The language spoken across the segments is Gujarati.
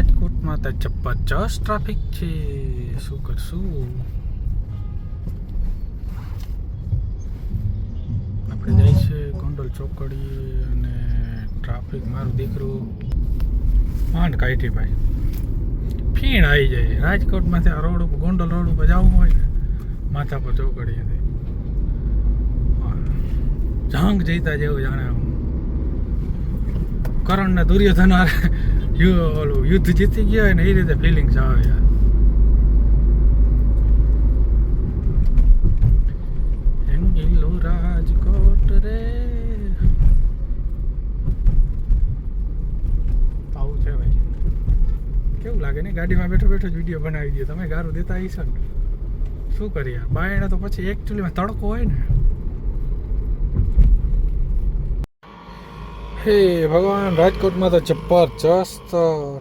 રાજકોટમાં તો જબરજસ્ત ટ્રાફિક છે. શું કરશું? આપણે જઈએ છીએ ગોંડલ ચોકડી અને ટ્રાફિક મારું દીકરું માંડ કાઢી ભાઈ. ફીણ આવી જાય. રાજકોટમાંથી આ રોડ ઉપર ગોંડલ રોડ ઉપર જવું હોય ને માથા પર ચોકડી હતી જંગ જઈતા જેવું જાણે આમ. કરણ ને દુર્યોધન ઓલું યુદ્ધ જીતી ગયા હોય ને એ રીતે ફિલિંગ્સ આવે યાર. રાજકોટ રે. આવું છે ભાઈ. કેવું લાગે ને? ગાડીમાં બેઠો બેઠો જ વીડિયો બનાવી દો તમે ગારું દેતા આવીશો ને? શું કરીએ? બાયણા તો પછી એકચ્યુઅલીમાં તડકો હોય ને. હે, ભગવાન, રાજકોટમાં તો જબરજસ્ત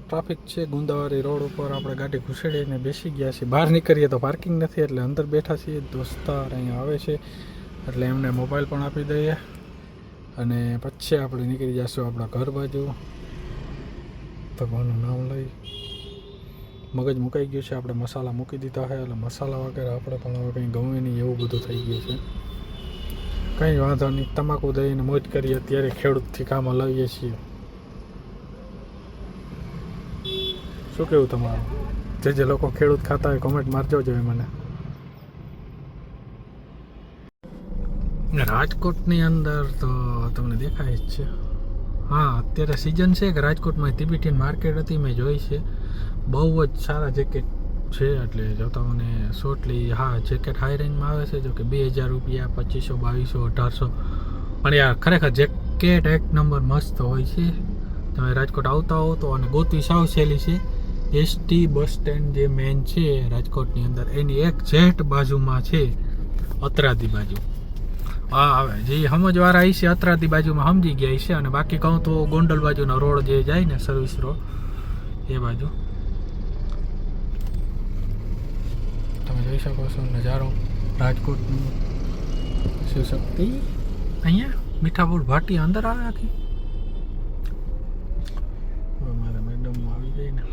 ટ્રાફિક છે. ગુંદાવારી રોડ ઉપર આપણે ગાડી ઘૂસેડીને બેસી ગયા છીએ. બહાર નીકળીએ તો પાર્કિંગ નથી, એટલે અંદર બેઠા છીએ. દોસ્તાર અહીંયા આવે છે, એટલે એમને મોબાઈલ પણ આપી દઈએ. અને પછી આપણે નીકળી જઈશું આપણા ઘર બાજુ. ભગવાનનું નામ લઈ. મગજ મુકાઈ ગયું છે, આપણે મસાલા મૂકી દીધા છે. એટલે મસાલા વગેરે આપણે પણ હવે કંઈ ગમે નહીં એવું બધું થઈ ગયું છે. કંઈ વાંધો નહીં, તમાકુ દઈને મોજ કરીએ, અત્યારે ખેડૂતથી કામ હલાવીએ છીએ. શું કેવું તમારું? જે જે લોકો ખેડૂત ખાતા હોય કોમેન્ટ મારજો જોઈએ મને. રાજકોટની અંદર તો તમને દેખાય જ છે. હા, અત્યારે સિઝન છે કે રાજકોટમાં તિબેટિયન માર્કેટ હતી, મેં જોઈ છે. બહુ જ સારા જેકેટ છે, એટલે જો તમને શોર્ટલી હા જેકેટ હાઈ રેન્જમાં આવે છે, જો કે બે હજાર રૂપિયા, પચીસો, બાવીસો, અઢારસો. પણ યાર, ખરેખર જેકેટ એક નંબર મસ્ત હોય છે. તમે રાજકોટ આવતા હો તો, અને ગોતી સાવ સહેલી છે. એસટી બસ સ્ટેન્ડ જે મેન છે રાજકોટની અંદર, એની એક જેટ બાજુમાં છે, અત્રાદી બાજુ. હા હવે જે સમજવાળા આવી છે, અત્રાદી બાજુમાં સમજી ગયા છે, અને બાકી કહું તો ગોંડલ બાજુનો રોડ જે જાય ને સર્વિસ રોડ એ બાજુ. જોઈ શકો છો નજારો. રાજકોટનું શિવશક્તિ. અહીંયા મીઠાપુર ભાટી અંદર આવ્યા આખી હવે મારા મેડમ આવી ગઈ ને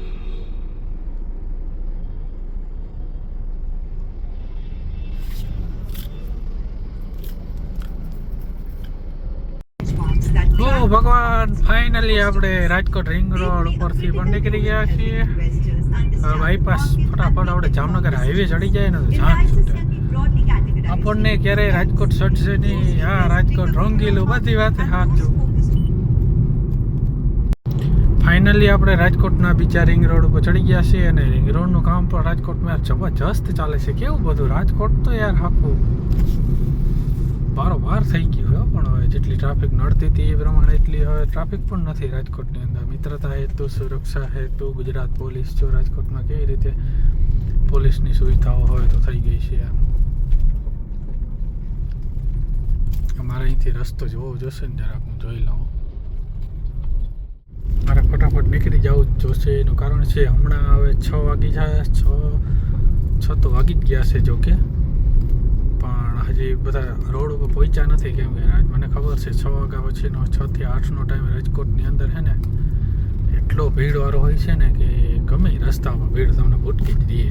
ઓ ભગવાન ફાઇનલી આપણે રાજકોટ રિંગ રોડ ઉપરથી પણ નીકળી ગયા છીએ. બાયપાસ ફટાફટ આપણે જામનગર હાઈવે ચડી જાય ને તો છૂટે આપણને ક્યારેય રાજકોટ ચડશે નહીં. હા રાજકોટ રંગીલું બધી વાત સાચું ફાઇનલી આપણે રાજકોટના બીજા રિંગ રોડ ઉપર ચડી ગયા છીએ અને રિંગ રોડનું કામ પણ રાજકોટમાં જબરજસ્ત ચાલે છે. કેવું બધું? રાજકોટ તો યાર આખું બારોબાર થઈ ગયું. હો જેટલી ટ્રાફિક નડતી હતી એ પ્રમાણે એટલી હવે ટ્રાફિક પણ નથી રાજકોટની અંદર. મિત્રતા હેતુ, સુરક્ષા હેતુ, ગુજરાત પોલીસ. જો રાજકોટમાં કેવી રીતે પોલીસની સુવિધાઓ હોય તો થઈ ગઈ છે અમારે અહીંથી રસ્તો જોવો જોશે ને જરાક, હું જોઈ લઉં. મારે ફટાફટ નીકળી જવું જોશે. એનું કારણ છે, હમણાં હવે છ વાગી જાય, છ છ તો વાગી જ ગયા છે, જોકે. હજી બધા રોડ ઉપર પહોંચ્યા નથી, કેમ કે આજ મને ખબર છે, છ વાગ્યા પછીનો, છ થી આઠનો ટાઈમ રાજકોટની અંદર છે ને, એટલો ભીડવાળો હોય છે ને કે ગમે રસ્તામાં ભીડ તમને ભૂટકી જ દઈએ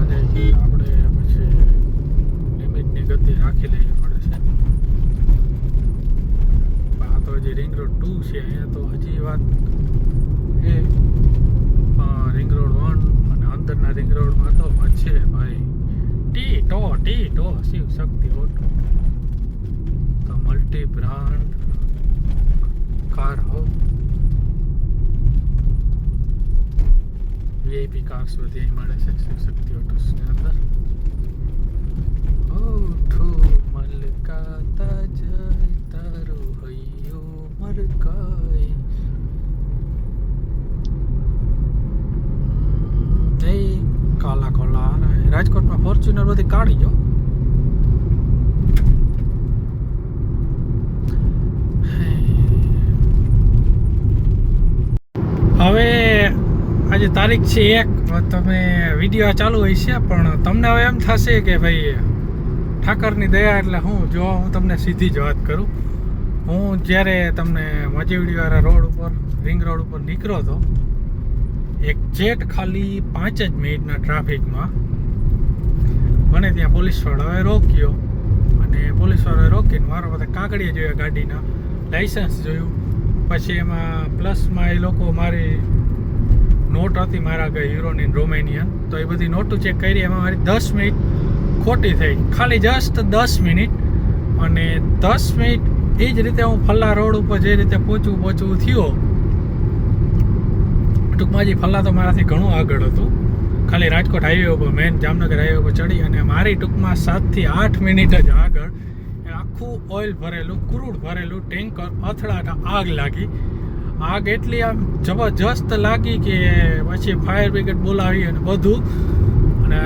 અને આપણે પછી લિમિટની ગતિ રાખી લેવી પડે છે. આ તો હજી રિંગ રોડ ટુ છે અહીંયા તો હજી વાત એ રિંગ રોડ વન અને અંદરના રિંગ રોડમાં તો છે ભાઈ ટી ટો ટી ટો શિવ શક્તિ ઓટો તો મલ્ટી બ્રાન્ડ કાર હો વીઆઈપી કાર્સ બધી અહીં મળે છે શિવ શક્તિ ઓટોસની અંદર ઓઠો મલકાતા જય તારો હૈયો મરકાય એ કાલા કોલા આ રહ્યા. રાજકોટમાં ફોર્ચ્યુનર બધી કાઢી જો હવે આજે તારીખ છે એક. તમે વીડિયો ચાલુ હોય છે, પણ તમને હવે એમ થશે કે ભાઈ ઠાકરની દયા એટલે હું, જો હું તમને સીધી જ વાત કરું. હું જ્યારે તમને મજીવડીવાળા રોડ ઉપર, રિંગ રોડ ઉપર નીકળ્યો હતો એક્ઝેક્ટ ખાલી પાંચ જ મિનિટના ટ્રાફિકમાં મને ત્યાં પોલીસવાળાએ રોક્યો. અને પોલીસવાળાએ રોકીને મારા બધા કાગળિયા જોયા ગાડીના લાઇસન્સ જોયું. પછી એમાં પ્લસમાં એ લોકો મારી નોટ હતી મારા આગળ યુરોની રોમેનિયન તો એ બધી નોટો ચેક કરી, એમાં મારી દસ મિનિટ ખોટી થઈ. ખાલી જસ્ટ દસ મિનિટ અને દસ મિનિટ એ જ રીતે હું ફલ્લા રોડ ઉપર જે રીતે પહોંચવું પહોંચવું થયો. ટૂંકમાં જે ફલ્લા તો મારાથી ઘણું આગળ હતું. ખાલી રાજકોટ હાઈવે ઉપર મેન જામનગર હાઈવે ઉપર ચડી અને મારી ટૂંકમાં સાતથી આઠ મિનિટ જ આગળ આખું ઓઇલ ભરેલું ક્રૂડ ભરેલું ટેન્કર અથડાટા આગ લાગી. આગ એટલી આમ જબરજસ્ત લાગી કે પછી ફાયર બ્રિગેડ બોલાવી અને બધું. અને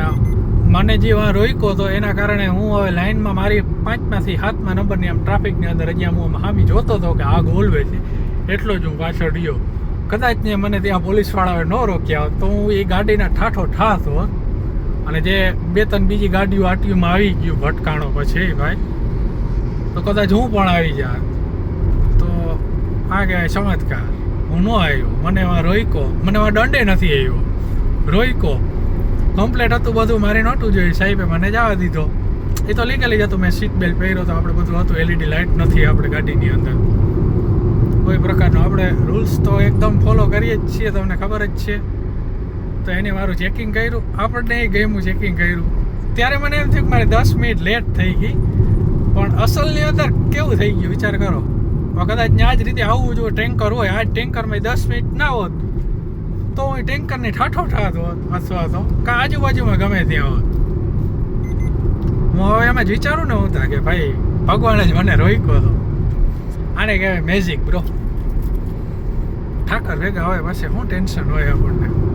મને જે વાં રોક્યો તો એના કારણે હું હવે લાઇનમાં મારી પાંચમાંથી સાતમા નંબરની આમ ટ્રાફિકની અંદર આમ હું હામી જોતો હતો કે આગ ઓલવે છે. એટલો જ હું પાછળ રહ્યો. કદાચ ને મને ત્યાં પોલીસવાળાએ ન રોક્યા તો હું એ ગાડીના ઠાઠો ઠાસ હોત. અને જે બે ત્રણ બીજી ગાડીઓ આટલીમાં આવી ગયું ભટકાણો પછી ભાઈ, તો કદાચ હું પણ આવી જાત. તો આ કહેવાય ચમત્કાર. હું ન આવ્યો. મને એમાં રોઈકો. મને એમાં દંડે નથી આવ્યો. રોઈકો. કમ્પ્લેટ હતું બધું. મારે નહોતું જોયું. સાહેબે મને જવા દીધો. એ તો લીગલી જ હતું. મેં સીટ બેલ્ટ પહેર્યો તો આપણે બધું હતું. એલઈડી લાઇટ નથી આપણે ગાડીની અંદર. આપણે રૂલ્સ તો એકદમ ફોલો કરીએ જ છીએ, તમને ખબર જ છે. તો એને મારું ચેકિંગ કર્યું. આપણને એ ગેમું ચેકિંગ કર્યું. ત્યારે મને એમ થયું કે મારે દસ મિનિટ લેટ થઈ ગઈ. પણ અસલની અંદર કેવું થઈ ગયું, વિચાર કરો. કદાચ આ જ રીતે આવવું જો ટેન્કર હોય, આ ટેન્કરમાં દસ મિનિટ ના હોત, તો હું ટેન્કરની ઠાઠો ઠાત હોત, અથવા તો કાં આજુબાજુમાં ગમે ત્યાં હોત. હું હવે એમ જ વિચારું ને, હું કે ભાઈ, ભગવાન જ મને રોક્યો હતો આને કહેવાય મેજિક બ્રો ઠાકર ભેગા હોય પાસે શું ટેન્શન હોય આપણને?